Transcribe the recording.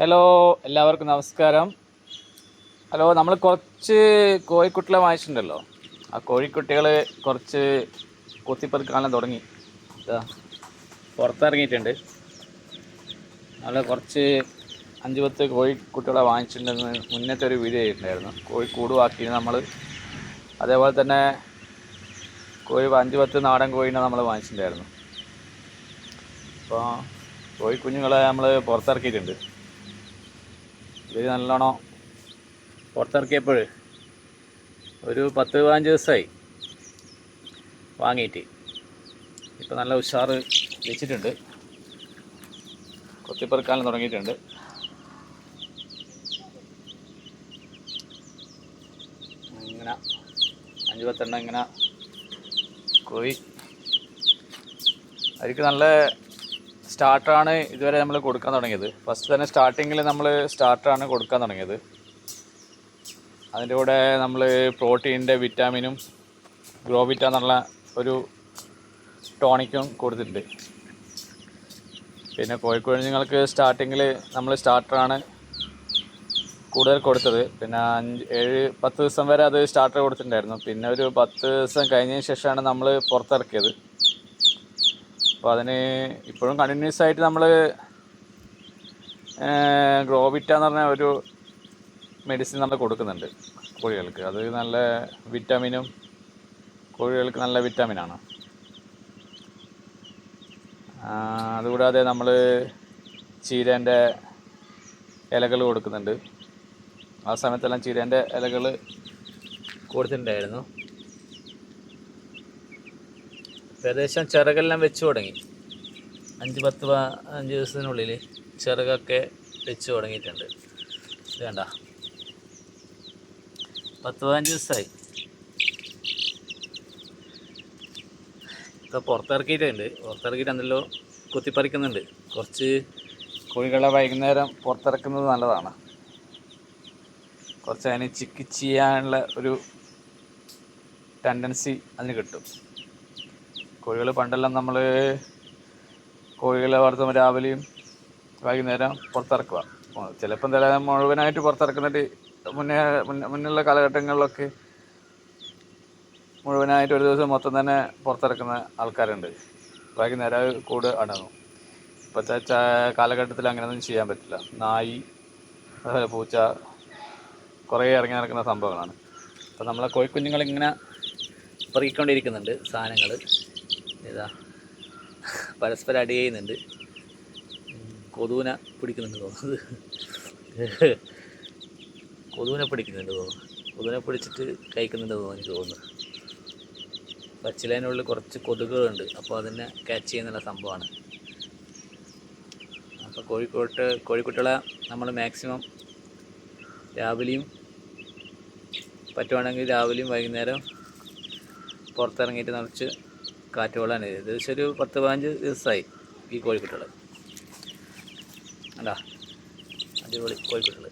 Hello എല്ലാവർക്കും നമസ്കാരം. Hello നമ്മൾ കുറച്ച് കോഴിക്കുട്ടികളെ വാങ്ങിച്ചിട്ടുണ്ടല്ലോ. ആ കോഴിക്കുട്ടികൾ കുറച്ച് കൊത്തിപ്പറിക്കാനും തുടങ്ങി. പുറത്തിറങ്ങിയിട്ടുണ്ട്. നമ്മൾ കുറച്ച് അഞ്ച് പത്ത് കോഴിക്കുട്ടികളെ വാങ്ങിച്ചിട്ടുണ്ടെന്ന് മുന്നത്തെ ഒരു വീഡിയോ ചെയ്തിട്ടുണ്ടായിരുന്നു കോഴി കൂടുവാക്കി നമ്മൾ അതേപോലെ തന്നെ കോഴി അഞ്ച് പത്ത് നാടൻ കോഴീനെ നമ്മൾ വാങ്ങിച്ചിട്ടുണ്ടായിരുന്നു. അപ്പോൾ കോഴിക്കുഞ്ഞുങ്ങളെ നമ്മൾ പുറത്തിറക്കിയിട്ടുണ്ട്. ഇവർ നല്ലോണം പുറത്തിറക്കിയപ്പോൾ ഒരു പത്ത് പതിനഞ്ച് ദിവസമായി വാങ്ങിയിട്ട്. ഇപ്പോൾ നല്ല ഉഷാറ് വെച്ചിട്ടുണ്ട്. കൊത്തിപ്പെറുക്കാനും തുടങ്ങിയിട്ടുണ്ട്. ഇങ്ങനെ അഞ്ച് പത്തെണ്ണം ഇങ്ങനെ കോഴി അവർക്ക് നല്ല സ്റ്റാർട്ടറാണ് ഇതുവരെ നമ്മൾ കൊടുക്കാൻ തുടങ്ങിയത്. ഫസ്റ്റ് തന്നെ സ്റ്റാർട്ടിങ്ങിൽ നമ്മൾ സ്റ്റാർട്ടറാണ് കൊടുക്കാൻ തുടങ്ങിയത്. അതിന്റെ കൂടെ നമ്മൾ പ്രോട്ടീന്റെ വിറ്റാമിനും ഗ്രോവിറ്റ എന്നുള്ള ഒരു ടോണിക്കും കൊടുത്തിട്ടുണ്ട്. പിന്നെ കോഴിക്കുഞ്ഞുങ്ങൾക്ക് സ്റ്റാർട്ടിങ്ങിൽ നമ്മൾ സ്റ്റാർട്ടറാണ് കൂടുതൽ കൊടുത്തത്. പിന്നെ അഞ്ച് ഏഴ് പത്ത് ദിവസം വരെ അത് സ്റ്റാർട്ടർ കൊടുത്തിട്ടുണ്ടായിരുന്നു. പിന്നെ ഒരു പത്ത് ദിവസം കഴിഞ്ഞതിന് ശേഷമാണ് നമ്മൾ പുറത്തിറക്കിയത്. അപ്പോൾ അതിന് ഇപ്പോഴും കണ്ടിന്യൂസ് ആയിട്ട് നമ്മൾ ഗ്രോവിറ്റ എന്ന് പറഞ്ഞ ഒരു മെഡിസിൻ നമ്മൾ കൊടുക്കുന്നുണ്ട് കോഴികൾക്ക്. അത് നല്ല വിറ്റാമിനും കോഴികൾക്ക് നല്ല വിറ്റാമിനാണ് അതുകൂടാതെ നമ്മൾ ചീരേന്റെ ഇലകൾ കൊടുക്കുന്നുണ്ട്. ആ സമയത്തെല്ലാം ചീരേന്റെ ഇലകൾ കൊടുത്തിട്ടുണ്ടായിരുന്നു. ഏകദേശം ചിറകെല്ലാം വെച്ച് തുടങ്ങി. അഞ്ച് പത്ത് അഞ്ച് ദിവസത്തിനുള്ളിൽ ചിറകൊക്കെ വെച്ച് തുടങ്ങിയിട്ടുണ്ട്. വേണ്ട പത്ത് പതിനഞ്ച് ദിവസമായി ഇപ്പോൾ പുറത്തിറക്കിയിട്ടുണ്ട്. പുറത്തിറക്കിയിട്ട് എന്തെല്ലോ കുത്തിപ്പറിക്കുന്നുണ്ട്. കുറച്ച് കോഴികളെ വൈകുന്നേരം പുറത്തിറക്കുന്നത് നല്ലതാണ്. കുറച്ച് അതിന് ചിക്കി ചെയ്യാനുള്ള ഒരു ടെൻഡൻസി അതിന് കിട്ടും. കോഴികൾ പണ്ടെല്ലാം നമ്മൾ കോഴികളെ വളർത്തുമ്പോൾ രാവിലെയും വൈകുന്നേരം പുറത്തിറക്കുക. ചിലപ്പോൾ എന്തായാലും മുഴുവനായിട്ട് പുറത്തിറക്കുന്നിട്ട് മുന്നേ മുന്നേ മുന്നുള്ള കാലഘട്ടങ്ങളിലൊക്കെ മുഴുവനായിട്ട് ഒരു ദിവസം മൊത്തം തന്നെ പുറത്തിറക്കുന്ന ആൾക്കാരുണ്ട്. വൈകുന്നേരം കൂട് അടങ്ങും. ഇപ്പോഴത്തെ ച- കാലഘട്ടത്തിൽ അങ്ങനെയൊന്നും ചെയ്യാൻ പറ്റില്ല. നായി അതുപോലെ പൂച്ച കുറേ ഇറങ്ങി നടക്കുന്ന സംഭവങ്ങളാണ്. അപ്പോൾ നമ്മളെ കോഴിക്കുഞ്ഞുങ്ങൾ ഇങ്ങനെ സാധനങ്ങൾ ഇതാ. പരസ്പരം അടി ചെയ്യുന്നുണ്ട്. കൊതുവിനെ പിടിക്കുന്നുണ്ട് തോന്നുന്നത് കൊതുവിനെ പിടിക്കുന്നുണ്ട് തോന്നുന്നു. കൊതുവിനെ പിടിച്ചിട്ട് കഴിക്കുന്നുണ്ട് തോന്നുന്നു എനിക്ക് തോന്നുന്നു. പച്ചിലേനുള്ളിൽ കുറച്ച് കൊതുകുകളുണ്ട്. അപ്പോൾ അതിനെ ക്യാച്ച് ചെയ്യുന്നുള്ള സംഭവമാണ്. അപ്പോൾ കോഴിക്കോട്ട് കോഴിക്കുട്ടികളെ നമ്മൾ മാക്സിമം രാവിലെയും പറ്റുവാണെങ്കിൽ രാവിലെയും വൈകുന്നേരം പുറത്തിറങ്ങിയിട്ട് നിറച്ച് കാറ്റ് കൊള്ളാൻ ഏകദേശം ഒരു പത്ത് പതിനഞ്ച് ദിവസമായി ഈ കോഴിക്കുട്ടികൾ അല്ല അടിപൊളി കോഴിക്കുട്ടികൾ